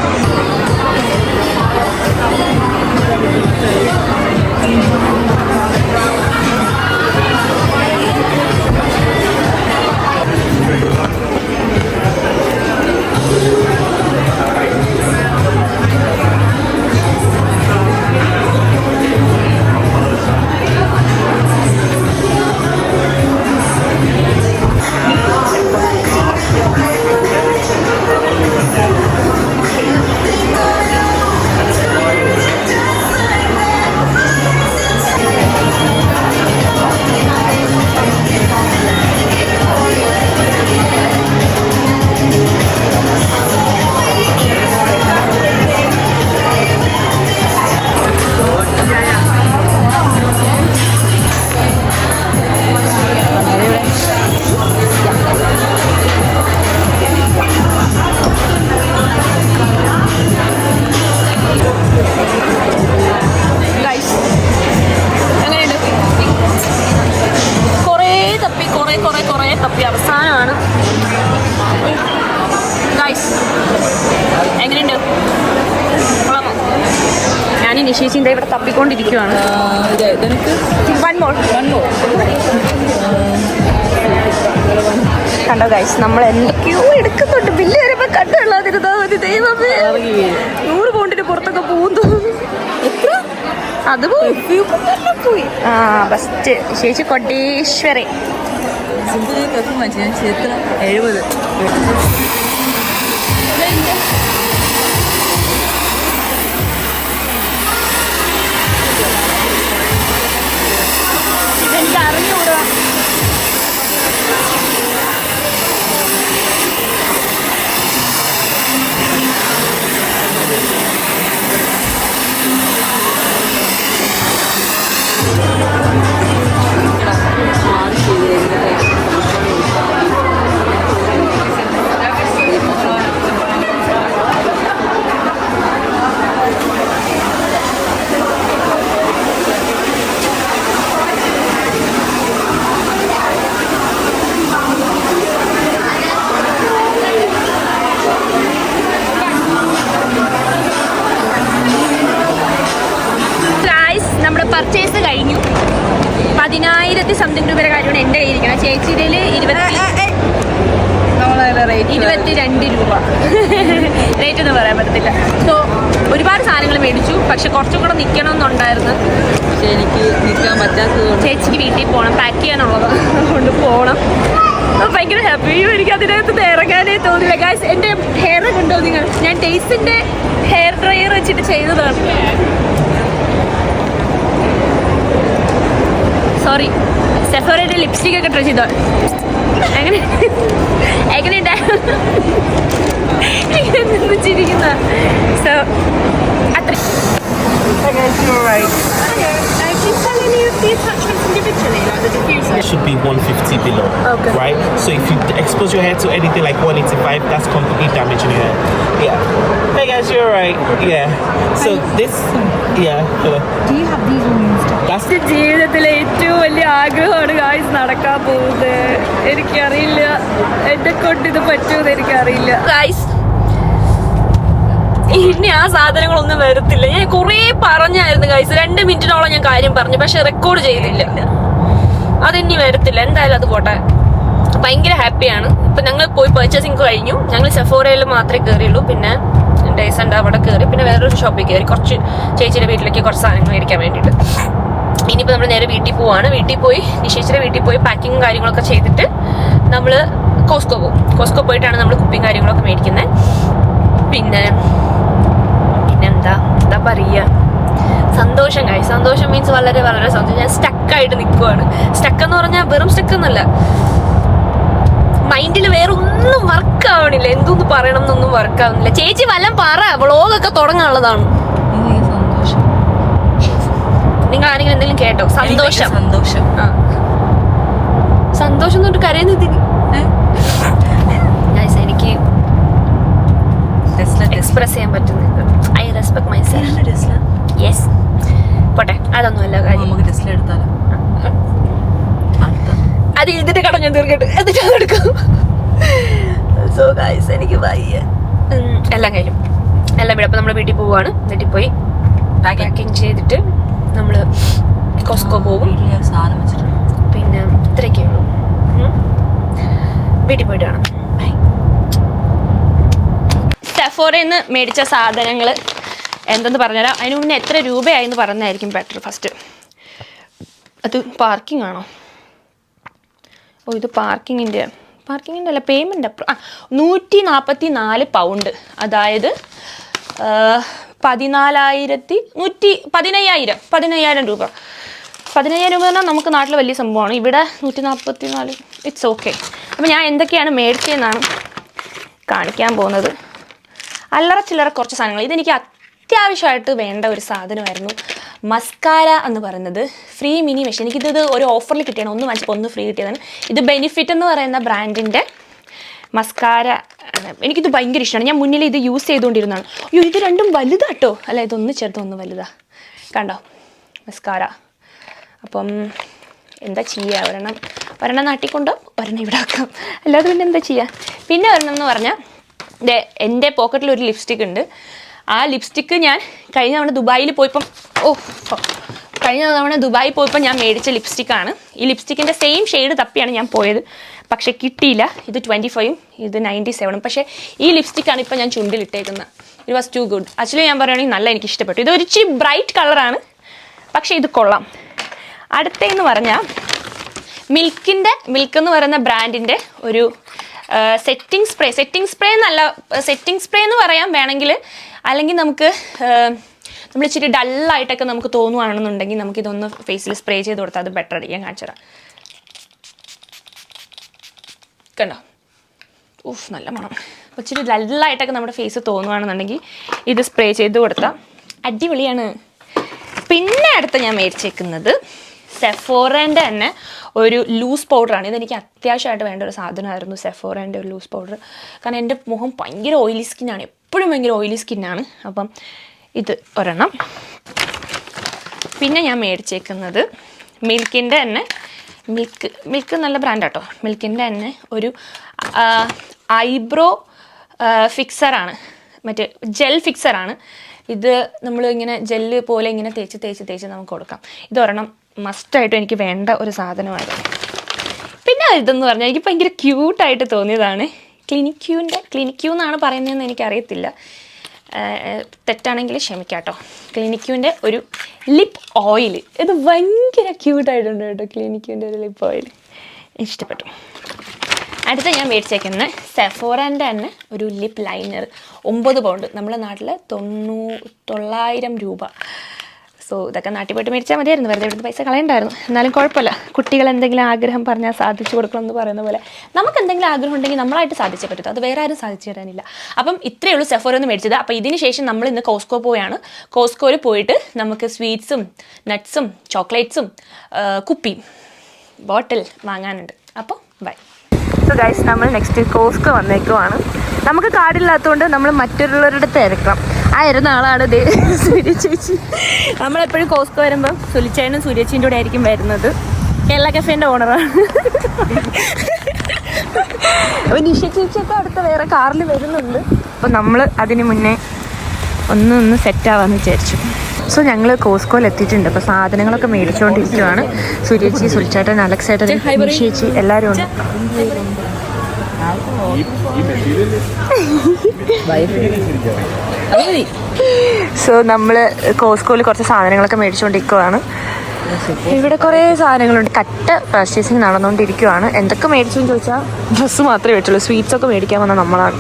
ഞാൻ നിശേഷിന്റെ ഇവിടെ തപ്പിക്കൊണ്ടിരിക്കുവാണ്. ഇതെനിക്ക്? വൺ മോൾ കണ്ടോ ഗൈസ് നമ്മൾ എന്തൊക്കെയോ എടുക്കുന്നുണ്ട്? ബില്ല് വരുമ്പോ കണ്ടുള്ളാതിരുന്നാ മതി ദൈവമേ. നൂറ് പൗണ്ടിന് പുറത്തൊക്കെ പോകുന്നു അത് പോയി. ആ ബെസ്റ്റ് ചേച്ചി കൊട്ടേശ്വരി എഴുപത്. വെച്ചിട്ട് ചെയ്തതാണ്. സോറി സെഫോറയുടെ ലിപ്സ്റ്റിക് ഒക്കെ ട്രൈ ചെയ്തോ എങ്ങനെ? എങ്ങനെയുണ്ടായിരുന്നു ചിരിക്കുന്ന? സോ അത്ര. It should be 150 below. Okay. Right? So if you expose your hair to anything like 185, that's completely damaging your hair. Yeah. Hey guys, you're right. Yeah. So this, yeah. hello. Do you have these on your stock? That's ജീവിതത്തിലെ ഏറ്റവും വലിയ ആഗ്രഹമാണ് guys നടക്കാൻ പോകുന്നത് എനിക്കറിയില്ല എന്നെ കൊണ്ട് ഇത് പറ്റുമെന്ന് എനിക്കറിയില്ല ഗായ്സ് ഇനി ആ സാധനങ്ങളൊന്നും വരത്തില്ല. ഞാൻ കുറേ പറഞ്ഞായിരുന്നു ഗൈസ് രണ്ട് മിനിറ്റിനോളം ഞാൻ കാര്യം പറഞ്ഞു പക്ഷെ റെക്കോർഡ് ചെയ്തില്ല. അതിനി വരത്തില്ല. എന്തായാലും അത് പോട്ടെ. ഭയങ്കര ഹാപ്പിയാണ് ഇപ്പൊ ഞങ്ങൾ പോയി പർച്ചേസിങ് കഴിഞ്ഞു. ഞങ്ങൾ സെഫോറയിൽ മാത്രമേ കയറിയുള്ളൂ പിന്നെ ഡേസന്റ് അവിടെ കയറി പിന്നെ വേറൊരു ഷോപ്പിൽ കയറി കുറച്ച് ചേച്ചിയുടെ വീട്ടിലേക്ക് കുറച്ച് സാധനങ്ങൾ മേടിക്കാൻ വേണ്ടിയിട്ട്. ഇനിയിപ്പോൾ നമ്മൾ നേരെ വീട്ടിൽ പോവാണ്. വീട്ടിൽ പോയി നിശേഷിച്ചിട്ട് വീട്ടിൽ പോയി പാക്കിങ്ങും കാര്യങ്ങളൊക്കെ ചെയ്തിട്ട് നമ്മൾ കോസ്കോ പോകും കോസ്കോ പോയിട്ടാണ് നമ്മൾ കുപ്പിയും കാര്യങ്ങളൊക്കെ മേടിക്കുന്നത് പിന്നെ പിന്നെന്താ എന്താ പറയുക സന്തോഷം കായി സന്തോഷം മീൻസ് വളരെ വളരെ സന്തോഷം. ഞാൻ സ്റ്റക്കായിട്ട് നിൽക്കുവാണ് സ്റ്റക്ക് എന്ന് പറഞ്ഞാൽ വെറും സ്റ്റക്ക് എന്നല്ല. മൈൻഡിൽ വേറെ ഒന്നും വർക്ക് ആവണില്ല. എന്തൊന്ന് പറയണം എന്നൊന്നും വർക്ക് ആവുന്നില്ല ചേച്ചി വല്ലം പറ. വ്ളോഗൊക്കെ തുടങ്ങാനുള്ളതാണ്. നിങ്ങൾ ആരെങ്കിലും എന്തെങ്കിലും കേട്ടോ? സന്തോഷം. സന്തോഷം. ആ. സന്തോഷം തൊട്ട് കരയുന്നതിന് Guys, എനിക്ക് എക്സ്പ്രസ് ചെയ്യാൻ പറ്റുന്നുണ്ട് I respect myself Tesla yes പോട്ടെ അതൊന്നുമല്ല കാര്യം. നമുക്ക് എടുത്താലോ? അത് ഇതിന്റെ കട ഞാൻ തീർക്കട്ടെ. എന്നിട്ട് അത് എടുക്കും. സോ ഗൈസ് എനിക്ക് വയ്യ. എല്ലാം കഴിഞ്ഞു. എല്ലാം ഇവിടെ അപ്പം നമ്മൾ വീട്ടിൽ പോവാണ്. വീട്ടിൽ പോയി പാക്കിങ് ചെയ്തിട്ട് നമ്മൾ കോസ്കോ പോകും. ഞാൻ സാധനം വെച്ചിട്ടുണ്ട്. പിന്നെ ഇത്രയൊക്കെ ഉള്ളൂ. വീട്ടിൽ പോയിട്ട് കാണാം. സെഫോറയിൽ നിന്ന് മേടിച്ച സാധനങ്ങൾ എന്തെന്ന് പറഞ്ഞുതരാം. അതിന് മുന്നേ എത്ര രൂപയായി എന്ന് പറഞ്ഞായിരിക്കും ബെറ്റർ ഫസ്റ്റ് അത് പാർക്കിംഗ് ആണോ? ഓ ഇത് പാർക്കിങ്ങിന്റെ പാർക്കിങ്ങിന്റെ അല്ല പേയ്മെന്റ് അപ്പുറം ആ നൂറ്റി നാൽപ്പത്തി നാല് പൗണ്ട് അതായത് പതിനാലായിരത്തി നൂറ്റി പതിനയ്യായിരം പതിനയ്യായിരം രൂപ. പതിനയ്യായിരം രൂപ പറഞ്ഞാൽ നമുക്ക് നാട്ടിൽ വലിയ സംഭവമാണ്. ഇവിടെ നൂറ്റി നാൽപ്പത്തി നാല് ഇറ്റ്സ് ഓക്കെ അപ്പോൾ ഞാൻ എന്തൊക്കെയാണ് മേടിച്ചതെന്നാണ് കാണിക്കാൻ പോകുന്നത്. അല്ലറ ചില്ലറ കുറച്ച് സാധനങ്ങൾ. ഇതെനിക്ക് അത്യാവശ്യമായിട്ട് വേണ്ട ഒരു സാധനമായിരുന്നു മസ്കാര എന്ന് പറയുന്നത്. ഫ്രീ മിനി മെഷീൻ എനിക്കിത് ഒരു ഓഫറിൽ കിട്ടിയാണ്. ഒന്ന് വാങ്ങിച്ചപ്പോൾ ഒന്ന് ഫ്രീ കിട്ടിയതാണ്. ഇത് ബെനിഫിറ്റ് എന്ന് പറയുന്ന ബ്രാൻഡിന്റെ മസ്കാര എനിക്കിത് ഭയങ്കര ഇഷ്ടമാണ്. ഞാൻ മുന്നിൽ ഇത് യൂസ് ചെയ്തുകൊണ്ടിരുന്നതാണ് അയ്യോ ഇത് രണ്ടും വലുതാട്ടോ അല്ല ഇതൊന്ന് ചെറുത് ഒന്ന് വലുതാ. കണ്ടോ? മസ്കാര. അപ്പം എന്താ ചെയ്യുക ഒരെണ്ണം ഒരെണ്ണം നാട്ടിക്കൊണ്ടോ ഒരെണ്ണം ഇവിടെ ആക്കാം അല്ലാതെ പിന്നെ എന്താ ചെയ്യുക പിന്നെ ഒരെണ്ണം എന്ന് പറഞ്ഞാൽ എന്റെ പോക്കറ്റിൽ ഒരു ലിപ്സ്റ്റിക് ഉണ്ട്. ആ ലിപ്സ്റ്റിക്ക് ഞാൻ കഴിഞ്ഞ തവണ ദുബായിൽ പോയപ്പം ഓ കഴിഞ്ഞ തവണ ദുബായിൽ പോയപ്പോൾ ഞാൻ മേടിച്ച ലിപ്സ്റ്റിക്കാണ് ഈ ലിപ്സ്റ്റിക്കിന്റെ സെയിം ഷെയ്ഡ് തപ്പിയാണ് ഞാൻ പോയത്. പക്ഷേ കിട്ടിയില്ല. ഇത് ട്വന്റി ഫൈവും ഇത് നയന്റി സെവനും പക്ഷേ ഈ ലിപ്സ്റ്റിക്കാണ് ഇപ്പോൾ ഞാൻ ചുണ്ടിലിട്ടേക്കുന്നത് it was too good actually ഞാൻ പറയുകയാണെങ്കിൽ നല്ല എനിക്ക് ഇഷ്ടപ്പെട്ടു. ഇത് ഒരു ഇച്ചിരി ബ്രൈറ്റ് കളറാണ് പക്ഷേ ഇത് കൊള്ളാം. അടുത്തതെന്ന് പറഞ്ഞാൽ മിൽക്കിന്റെ മിൽക്ക് എന്ന് പറയുന്ന ബ്രാൻഡിന്റെ ഒരു സെറ്റിംഗ് സ്പ്രേ സെറ്റിംഗ് സ്പ്രേ എന്നല്ല സെറ്റിംഗ് സ്പ്രേ എന്ന് പറയാൻ വേണമെങ്കിൽ അല്ലെങ്കിൽ നമുക്ക് നമ്മൾ ഇച്ചിരി ഡള്ളായിട്ടൊക്കെ നമുക്ക് തോന്നുവാണെന്നുണ്ടെങ്കിൽ നമുക്കിതൊന്ന് ഫേസിൽ സ്പ്രേ ചെയ്ത് കൊടുത്താൽ അത് ബെറ്റർ ആയിരിക്കും. ഞാൻ കാണിച്ചു തരാം. കണ്ടോ? ഊഫ് നല്ല മണം. അപ്പോൾ ഇച്ചിരി ഡള്ളായിട്ടൊക്കെ നമ്മുടെ ഫേസ് തോന്നുവാണെന്നുണ്ടെങ്കിൽ ഇത് സ്പ്രേ ചെയ്ത് കൊടുത്താൽ അടിപൊളിയാണ്. പിന്നെ അടുത്ത് ഞാൻ മേടിച്ചേക്കുന്നത് സെഫോറേന്റെ തന്നെ ഒരു ലൂസ് പൗഡറാണ് ഇതെനിക്ക് അത്യാവശ്യമായിട്ട് വേണ്ട ഒരു സാധനമായിരുന്നു സെഫോറേന്റെ ഒരു ലൂസ് പൗഡർ കാരണം എന്റെ മുഖം ഭയങ്കര ഓയിലി സ്കിന്നാണ് എപ്പോഴും ഭയങ്കര ഓയിലി സ്കിന്നാണ് അപ്പം ഇത് ഒരെണ്ണം. പിന്നെ ഞാൻ മേടിച്ചേക്കുന്നത് മിൽക്കിന്റെ തന്നെ മിൽക്ക് മിൽക്ക് നല്ല ബ്രാൻഡാട്ടോ മിൽക്കിന്റെ തന്നെ ഒരു ഐബ്രോ ഫിക്സറാണ് മറ്റേ ജെൽ ഫിക്സറാണ് ഇത് നമ്മൾ ഇങ്ങനെ ജെല്ല് പോലെ ഇങ്ങനെ തേച്ച് തേച്ച് തേച്ച് നമുക്ക് കൊടുക്കാം. ഇത് ഒരെണ്ണം മസ്റ്റായിട്ടും എനിക്ക് വേണ്ട ഒരു സാധനമാണ് പിന്നെ ഇതെന്ന് പറഞ്ഞാൽ എനിക്ക് ഭയങ്കര ക്യൂട്ടായിട്ട് തോന്നിയതാണ് ക്ലിനിക്യൂന്റെ ക്ലിനിക്യൂ എന്നാണ് പറയുന്നതെന്ന് എനിക്കറിയത്തില്ല. തെറ്റാണെങ്കിൽ ക്ഷമിക്കാം കേട്ടോ ക്ലിനിക്യൂന്റെ ഒരു ലിപ്പ് ഓയിൽ. ഇത് ഭയങ്കര ക്യൂട്ടായിട്ടുണ്ട് കേട്ടോ ക്ലിനിക്യൂന്റെ ഒരു ലിപ്പ് ഓയിൽ. ഇഷ്ടപ്പെട്ടു. അടുത്ത ഞാൻ മേടിച്ചേക്കുന്ന സെഫോറന്റെ തന്നെ ഒരു ലിപ്പ് ലൈനർ. ഒമ്പത് പൗണ്ട്. നമ്മുടെ നാട്ടിൽ തൊണ്ണൂ തൊള്ളായിരം രൂപ. സോ ഇതൊക്കെ നാട്ടിൽ പോയിട്ട് മേടിച്ചാൽ മതിയായിരുന്നു. വെറുതെ ഇവിടുന്ന് പൈസ കളയണ്ടായിരുന്നു. എന്നാലും കുഴപ്പമില്ല. കുട്ടികൾ എന്തെങ്കിലും ആഗ്രഹം പറഞ്ഞാൽ സാധിച്ചു കൊടുക്കണം എന്ന് പറയുന്ന പോലെ നമുക്ക് എന്തെങ്കിലും ആഗ്രഹം ഉണ്ടെങ്കിൽ നമ്മളായിട്ട് സാധിച്ചേ പറ്റും അത് വേറെ ആരും സാധിച്ചു തരാനില്ല. അപ്പം ഇത്രയേ ഉള്ളൂ സെഫോറൊന്ന് മേടിച്ചത്. അപ്പോൾ ഇതിന് ശേഷം നമ്മൾ ഇന്ന് കോസ്കോ പോയാണ്. കോസ്കോയിൽ പോയിട്ട് നമുക്ക് സ്വീറ്റ്സും നട്ട്സും ചോക്ലേറ്റ്സും കുപ്പിയും ബോട്ടിൽ വാങ്ങാനുണ്ട്. അപ്പോൾ ബൈ സോ ഗൈസ് നമ്മൾ നെക്സ്റ്റ് കോസ്കോ വന്നേക്കുവാണ്. നമുക്ക് കാടില്ലാത്തതുകൊണ്ട് നമ്മൾ മറ്റുള്ളവരുടെ തിരക്കാം ആ ഇരുന്ന ആളാണ് സൂര്യ ചേച്ചി. നമ്മളെപ്പോഴും കോസ്കോ വരുമ്പം സുലിച്ചേനും സൂര്യച്ചേന്റെ കൂടെ ആയിരിക്കും വരുന്നത്. കേരള കഫേന്റെ ഓണറാണ് അപ്പോൾ നിഷ ചേച്ചിയൊക്കെ അടുത്ത വേറെ കാറിൽ വരുന്നുണ്ട്. അപ്പോൾ നമ്മൾ അതിന് മുന്നേ ഒന്ന് ഒന്ന് സെറ്റ് ആവാന്ന് വിചാരിച്ചു. സോ ഞങ്ങൾ കോസ്കോയിൽ എത്തിയിട്ടുണ്ട്. അപ്പോൾ സാധനങ്ങളൊക്കെ മേടിച്ചുകൊണ്ടിരിക്കുവാണ് സുരേച്ചി സുൽച്ചേട്ടൻ അലക്സ് ചേട്ടൻ ചേച്ചി എല്ലാവരും ഉണ്ട്. സോ നമ്മൾ കോസ്കോയിൽ കുറച്ച് സാധനങ്ങളൊക്കെ മേടിച്ചുകൊണ്ടിരിക്കുവാണ് ഇവിടെ കുറേ സാധനങ്ങളുണ്ട്. കട്ട പർച്ചേസിങ് നടന്നുകൊണ്ടിരിക്കുവാണ് എന്തൊക്കെ മേടിച്ചു എന്ന് ചോദിച്ചാൽ ഡ്രസ്സ് മാത്രമേ മേടിച്ചുള്ളൂ സ്വീറ്റ്സ് ഒക്കെ മേടിക്കാൻ വന്ന നമ്മളാണ്.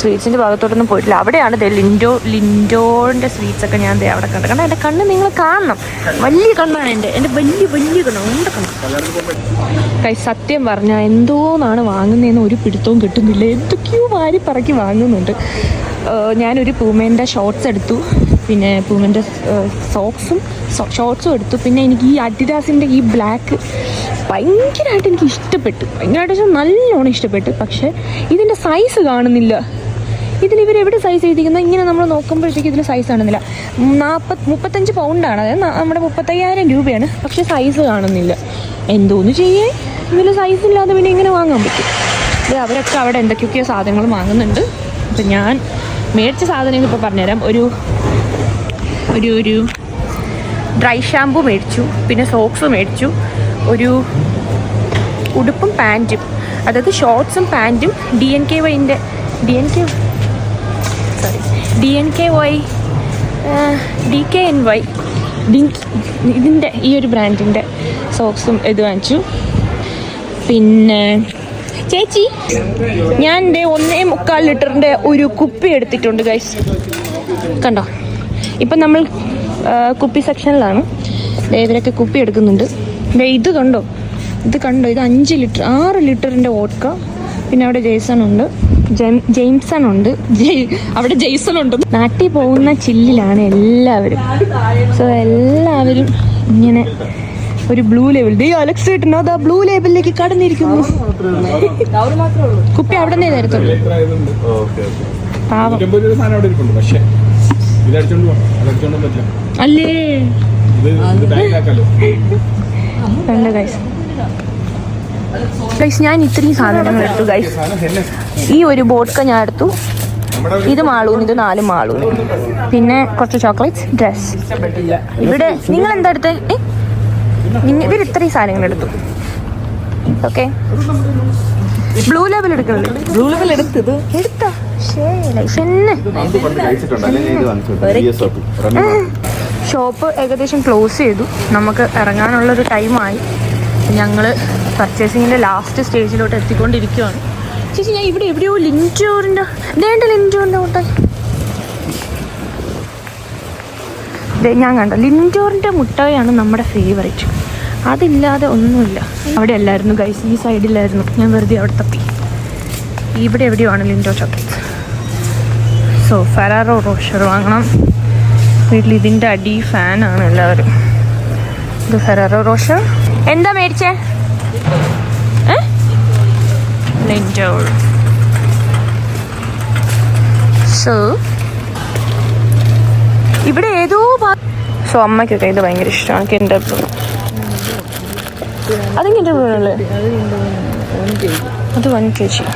സ്വീറ്റ്സിന്റെ ഭാഗത്തോട്ടൊന്നും പോയിട്ടില്ല. അവിടെയാണ് ദേ ലിൻഡോ ലിൻഡോന്റെ സ്വീറ്റ്സ് ഒക്കെ ഞാൻ ദേ അവിടെ കണ്ടത്. കാരണം എന്റെ കണ്ണ് നിങ്ങൾ കാണണം. വലിയ കണ്ണാണ് എന്റെ. എന്റെ വലിയ വലിയ കണ്ണ്. ഉണ്ട് കൈ സത്യം പറഞ്ഞാൽ എന്തോന്നാണ് വാങ്ങുന്നതെന്ന് ഒരു പിടുത്തവും കിട്ടുന്നില്ല. എന്തൊക്കെയോ വാരി പറക്കി വാങ്ങുന്നുണ്ട് ഞാനൊരു പൂമേന്റെ ഷോർട്ട്സ് എടുത്തു. പിന്നെ പൂമിന്റെ സോക്സും ഷോർട്സും എടുത്തു. പിന്നെ എനിക്ക് ഈ അഡിഡാസിന്റെ ഈ ബ്ലാക്ക് ഭയങ്കരമായിട്ട് എനിക്ക് ഇഷ്ടപ്പെട്ടു. ഭയങ്കരമായിട്ട് വെച്ചാൽ നല്ലോണം ഇഷ്ടപ്പെട്ടു. പക്ഷേ ഇതിന്റെ സൈസ് കാണുന്നില്ല. ഇതിൽ ഇവർ എവിടെ സൈസ് എഴുതിക്കുന്നത് ഇങ്ങനെ നമ്മൾ നോക്കുമ്പോഴത്തേക്ക് ഇതിൽ സൈസ് കാണുന്നില്ല. നാൽപ്പത് മുപ്പത്തഞ്ച് പൗണ്ടാണ് അതായത് നമ്മുടെ മുപ്പത്തയ്യായിരം രൂപയാണ്. പക്ഷേ സൈസ് കാണുന്നില്ല. എന്തോന്ന് ചെയ്യേ? ഇതിൽ സൈസ് ഇല്ലാതെ പിന്നെ ഇങ്ങനെ വാങ്ങാൻ പറ്റും. ഇത് അവരൊക്കെ അവിടെ എന്തൊക്കെയൊക്കെയോ സാധനങ്ങൾ വാങ്ങുന്നുണ്ട്. അപ്പം ഞാൻ മേടിച്ച സാധനങ്ങൾ ഇപ്പോൾ പറഞ്ഞുതരാം. ഒരു ഒരു ഒരു ഡ്രൈ ഷാമ്പു മേടിച്ചു പിന്നെ സോക്സ് മേടിച്ചു ഒരു ഉടുപ്പും പാന്റും അതായത് ഷോർട്ട്സും പാന്റും D N K വൈന്റെ D N K sorry D N K Y D K N Y ഇതിന്റെ ഈ ഒരു ബ്രാൻഡിന്റെ സോക്സും ഇത് വാങ്ങിച്ചു. പിന്നെ ചേച്ചി ഞാൻ എന്റെ ഒന്നേ മുക്കാൽ ലിറ്ററിന്റെ ഒരു കുപ്പി എടുത്തിട്ടുണ്ട് ഗൈസ് കണ്ടോ? ഇപ്പം നമ്മൾ കുപ്പി സെക്ഷനിലാണ്. ഇവരൊക്കെ കുപ്പി എടുക്കുന്നുണ്ട്. ഇത് കണ്ടോ? ഇത് കണ്ടോ? ഇത് അഞ്ച് ലിറ്റർ ആറ് ലിറ്ററിന്റെ വോഡ്ക പിന്നെ അവിടെ ജെയ്സൺ ഉണ്ട്. ജെയിംസൺ ഉണ്ട്. അവിടെ ജെയ്സൺ ഉണ്ട്. നാട്ടിൽ പോകുന്ന ചില്ലിലാണ് എല്ലാവരും. സോ എല്ലാവരും ഇങ്ങനെ ഒരു ബ്ലൂ ലേബിൾ ദേ അലക്സ് കിട്ടുന്നത് അത് ആ ബ്ലൂ ലേബിളിലേക്ക് കടന്നിരിക്കുന്നു. കുപ്പി അവിടെ നിന്നേ തരത്തുള്ളൂ പാവം. അല്ലേ? രണ്ട് ഗൈസ് ഗൈസ് ഞാൻ ഇത്രയും സാധനങ്ങൾ എടുത്തു ഗൈസ് ഈ ഒരു ബോട്ട്ക്ക ഞാൻ എടുത്തു. ഇത് മാളൂന് ഇത് നാല് മാളൂന്. പിന്നെ കുറച്ച് ചോക്ലേറ്റ്സ് ഡ്രസ് ഇവിടെ നിങ്ങൾ എന്താ എടുത്ത്? ഇവർ ഇത്രയും സാധനങ്ങൾ എടുത്തു. ഓക്കെ ബ്ലൂ ലെവൽ എടുക്കണല്ലേ? ബ്ലൂ ലെവൽ എടുത്തത്. എടുത്തോ? ഷോപ്പ് ഏകദേശം ക്ലോസ് ചെയ്തു. നമുക്ക് ഇറങ്ങാനുള്ളൊരു ടൈമായി. ഞങ്ങൾ പർച്ചേസിങ്ങിന്റെ ലാസ്റ്റ് സ്റ്റേജിലോട്ട് എത്തിക്കൊണ്ടിരിക്കുകയാണ് ചേച്ചി ഞാൻ ഇവിടെ എവിടെയോ ലിന്റോറിന്റെ ഇതേണ്ട ലിന്റോറിന്റെ മുട്ടായി ഞാൻ കണ്ട? ലിന്റോറിന്റെ മുട്ടായാണ് നമ്മുടെ ഫേവറേറ്റ് അതില്ലാതെ ഒന്നുമില്ല. അവിടെ അല്ലായിരുന്നു ഗൈസ് ഈ സൈഡിലായിരുന്നു ഞാൻ വെറുതെ അവിടെ തപ്പി. ഇവിടെ എവിടെയോ ആണ് Lindor chocolates so Ferrero Rocher വാങ്ങണം. വീട്ടിൽ ഇതിന്റെ അടി ഫാനാണ് എല്ലാവരും. ഇത് ഫെറാറോ റോഷർ. എന്താ മേടിച്ചേ? സോ? ഇവിടെ ഏതോ സോ അമ്മയ്ക്കൊക്കെ ഇത് ഭയങ്കര ഇഷ്ടമാണ് എന്റെ കിൻഡർ ബ്രൂ അല്ലേ അത് വൺ കെ ജി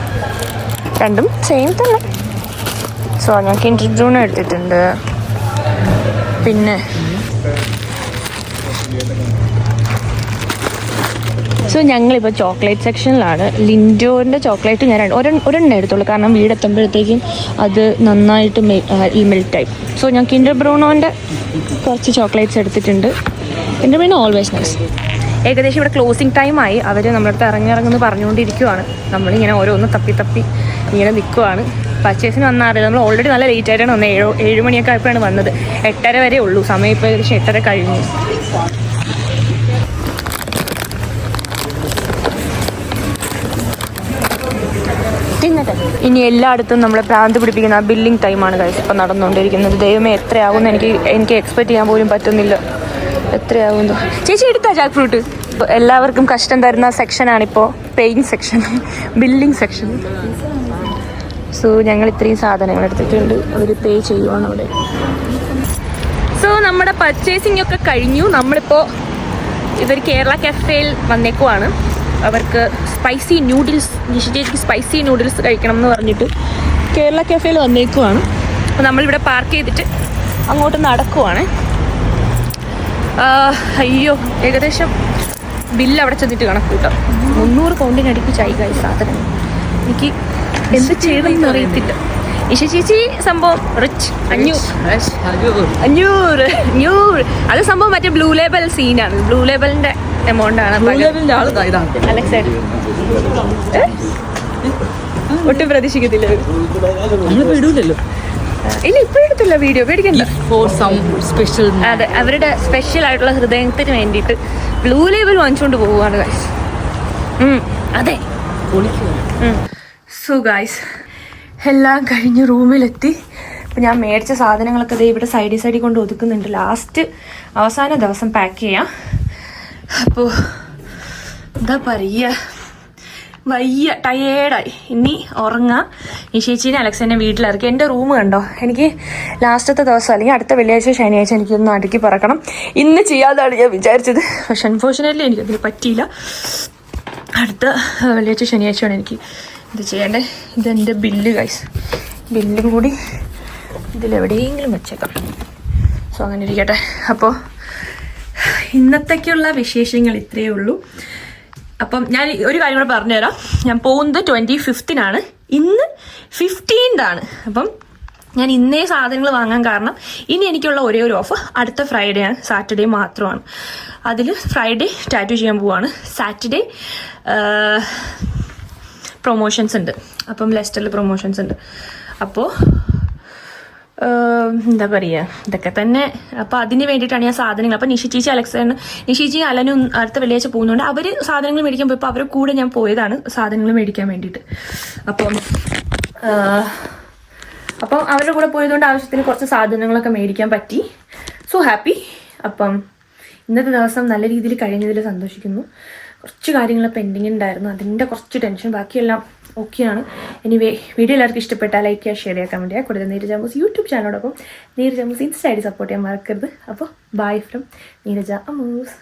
രണ്ടും സെയിം തന്നെ. സോ ഞാൻ കിൻഡർ ജൂൺ എടുത്തിട്ടുണ്ട്. പിന്നെ. സോ ഞങ്ങളിപ്പോൾ ചോക്ലേറ്റ് സെക്ഷനിലാണ്. ലിൻഡോന്റെ ചോക്ലേറ്റ് ഞാൻ ഒരെണ്ണം എടുത്തുള്ളൂ. കാരണം വീടെത്തുമ്പോഴത്തേക്കും അത് നന്നായിട്ട് മെൽറ്റായി സോ ഞാൻ കിൻഡർ ബ്രൂണോന്റെ കുറച്ച് ചോക്ലേറ്റ്സ് എടുത്തിട്ടുണ്ട്. കിൻഡർ ബ്രൂണോ ഓൾവേസ് നൈസ് ഏകദേശം ഇവിടെ ക്ലോസിങ് ടൈമായി അവർ നമ്മുടെ അടുത്ത് ഇറങ്ങി ഇറങ്ങുമെന്ന് പറഞ്ഞുകൊണ്ടിരിക്കുവാണ്. നമ്മളിങ്ങനെ ഓരോന്ന് തപ്പി തപ്പി ഇങ്ങനെ നിൽക്കുവാണ് പർച്ചേസിന് വന്നാറില്ല. നമ്മൾ ഓൾറെഡി നല്ല ലേറ്റ് ആയിട്ടാണ് വന്നത്. ഏഴോ ഏഴ് മണിയൊക്കെ ആയപ്പോഴാണ് വന്നത്. എട്ടര വരെ ഉള്ളൂ. സമയം ഇപ്പോൾ ഏകദേശം എട്ടര കഴിഞ്ഞു. ഇനി എല്ലായിടത്തും നമ്മളെ ഭ്രാന്ത് പിടിപ്പിക്കുന്ന ആ ബില്ലിംഗ് ടൈമാണ് കഴിച്ച് ഇപ്പം നടന്നുകൊണ്ടിരിക്കുന്നത്. ദൈവമേ എത്രയാകുമെന്ന് എനിക്ക് എനിക്ക് എക്സ്പെക്ട് ചെയ്യാൻ പോലും പറ്റുന്നില്ല. എത്രയാകുമെന്ന് ചേച്ചി എടുത്താ ജാക്ക് ഫ്രൂട്ട് എല്ലാവർക്കും കഷ്ടം തരുന്ന സെക്ഷനാണിപ്പോൾ paying section billing section so ഞങ്ങൾ ഇത്രയും സാധനങ്ങൾ എടുത്തിട്ടുണ്ട്. അവർ പേ ചെയ്യുവാണ് അവിടെ. സോ നമ്മുടെ പർച്ചേസിംഗ് ഒക്കെ കഴിഞ്ഞു. നമ്മളിപ്പോൾ ഇവർ കേരള കഫേയിൽ വന്നേക്കുവാണ്. അവർക്ക് സ്പൈസി നൂഡിൽസ് നിഷിജേക്ക് സ്പൈസി നൂഡിൽസ് കഴിക്കണം എന്ന് പറഞ്ഞിട്ട് കേരള കഫേയിൽ വന്നേക്കുവാണ്. അപ്പോൾ നമ്മളിവിടെ പാർക്ക് ചെയ്തിട്ട് അങ്ങോട്ട് നടക്കുവാണ്. അയ്യോ ഏകദേശം ബില്ല് അവിടെ ചെന്നിട്ട് കണക്കൂട്ടാം മുന്നൂറ് പൗണ്ടിനടുപ്പിച്ചായി കായി സാധനം. എനിക്ക് എന്ത് ചെയ്യണമെന്ന് അറിയത്തില്ല. ഇഷ ചേച്ചി സംഭവം റിച്ച് അഞ്ഞൂറ്. അഞ്ഞൂറ്. അഞ്ഞൂറ് അത് സംഭവം മറ്റേ ബ്ലൂ ലേബൽ സീനാണ് ബ്ലൂ ലേബലിന്റെ എമൗണ്ട് ആണ്. ഒട്ടും പ്രതീക്ഷിക്കത്തില്ല. ഇല്ല ഇപ്പൊ എടുത്തില്ല വീഡിയോ പേടിക്കണ്ട. സ്പെഷ്യൽ അതെ അവരുടെ സ്പെഷ്യൽ ആയിട്ടുള്ള ഹൃദയത്തിന് വേണ്ടിട്ട് ബ്ലൂ ലേബൽ വാങ്ങിച്ചുകൊണ്ട് പോവുകയാണ് അതെ. സോ ഗായ്സ് എല്ലാം കഴിഞ്ഞ് റൂമിലെത്തി. അപ്പം ഞാൻ മേടിച്ച സാധനങ്ങളൊക്കെ ദേ ഇവിടെ സൈഡിൽ സൈഡിൽ കൊണ്ട് ഒതുക്കുന്നുണ്ട്. ലാസ്റ്റ് അവസാന ദിവസം പാക്ക് ചെയ്യാം. അപ്പോൾ എന്താ പറയുക വയ്യ ടയേർഡായി ഇനി ഉറങ്ങാം. ഈ ചേച്ചീനെ അലക്സിനെ വീട്ടിലിറക്കി. എന്റെ റൂം കണ്ടോ? എനിക്ക് ലാസ്റ്റത്തെ ദിവസം അല്ലെങ്കിൽ അടുത്ത വെള്ളിയാഴ്ച ശനിയാഴ്ച എനിക്കൊന്ന് അടുക്കി പറക്കണം. ഇന്ന് ചെയ്യാതാണ് ഞാൻ വിചാരിച്ചത്. പക്ഷെ അൺഫോർച്ചുനേറ്റ്ലി എനിക്കതിന് പറ്റിയില്ല. അടുത്ത വെള്ളിയാഴ്ച ശനിയാഴ്ചയാണ് എനിക്ക് ഇത് ചെയ്യണ്ടേ? ഇതെന്റെ ബില്ല് ഗൈസ് ബില്ലും കൂടി ഇതിലെവിടെയെങ്കിലും വെച്ചേക്കാം. സോ അങ്ങനെ ഇരിക്കട്ടെ. അപ്പോൾ ഇന്നത്തേക്കുള്ള വിശേഷങ്ങൾ ഇത്രയേ ഉള്ളൂ. അപ്പം ഞാൻ ഒരു കാര്യം കൂടെ പറഞ്ഞുതരാം. ഞാൻ പോകുന്നത് ട്വന്റി ഫിഫ്തിനാണ് ഇന്ന് ഫിഫ്റ്റീൻതാണ് അപ്പം ഞാൻ ഇന്നേ സാധനങ്ങൾ വാങ്ങാൻ കാരണം ഇനി എനിക്കുള്ള ഒരേ ഒരു ഓഫർ അടുത്ത ഫ്രൈഡേ ആണ് സാറ്റർഡേ മാത്രമാണ്. അതിൽ ഫ്രൈഡേ ടാറ്റു ചെയ്യാൻ പോവാണ്. സാറ്റർഡേ പ്രൊമോഷൻസ് ഉണ്ട്. അപ്പം ലെസ്റ്ററിൽ പ്രൊമോഷൻസ് ഉണ്ട്. അപ്പോൾ എന്താ പറയുക ഇതൊക്കെ തന്നെ. അപ്പോൾ അതിന് വേണ്ടിയിട്ടാണ് ഞാൻ സാധനങ്ങൾ. അപ്പോൾ നിഷിച്ചീച്ചി നിഷി നിഷിച്ചി അലനും അടുത്ത വെള്ളിയാഴ്ച പോകുന്നുണ്ട് അവർ സാധനങ്ങൾ മേടിക്കാൻ പോയപ്പോൾ അവരുടെ കൂടെ ഞാൻ പോയതാണ് സാധനങ്ങൾ മേടിക്കാൻ വേണ്ടിയിട്ട്. അപ്പം അപ്പം അവരുടെ കൂടെ പോയതുകൊണ്ട് ആവശ്യത്തിന് കുറച്ച് സാധനങ്ങളൊക്കെ മേടിക്കാൻ പറ്റി. സോ ഹാപ്പി അപ്പം ഇന്നത്തെ ദിവസം നല്ല രീതിയിൽ കഴിഞ്ഞതിൽ സന്തോഷിക്കുന്നു. കുറച്ച് കാര്യങ്ങൾ പെൻഡിങ് ഉണ്ടായിരുന്നു അതിന്റെ കുറച്ച് ടെൻഷൻ ബാക്കിയെല്ലാം ഓക്കെയാണ് എനിവേ വീഡിയോ എല്ലാവർക്കും ഇഷ്ടപ്പെട്ടാൽ ലൈക്ക് ചെയ്യുക ഷെയർ ചെയ്യാൻ കമന്റ് ചെയ്യുക. കൂടുതൽ Neeraja Ammus YouTube ചാനലോടൊപ്പം Neeraja Ammus Insta I D support ചെയ്യാൻ മറക്കരുത്. അപ്പോൾ ബൈ ഫ്രം നീരജ അമ്മൂസ്.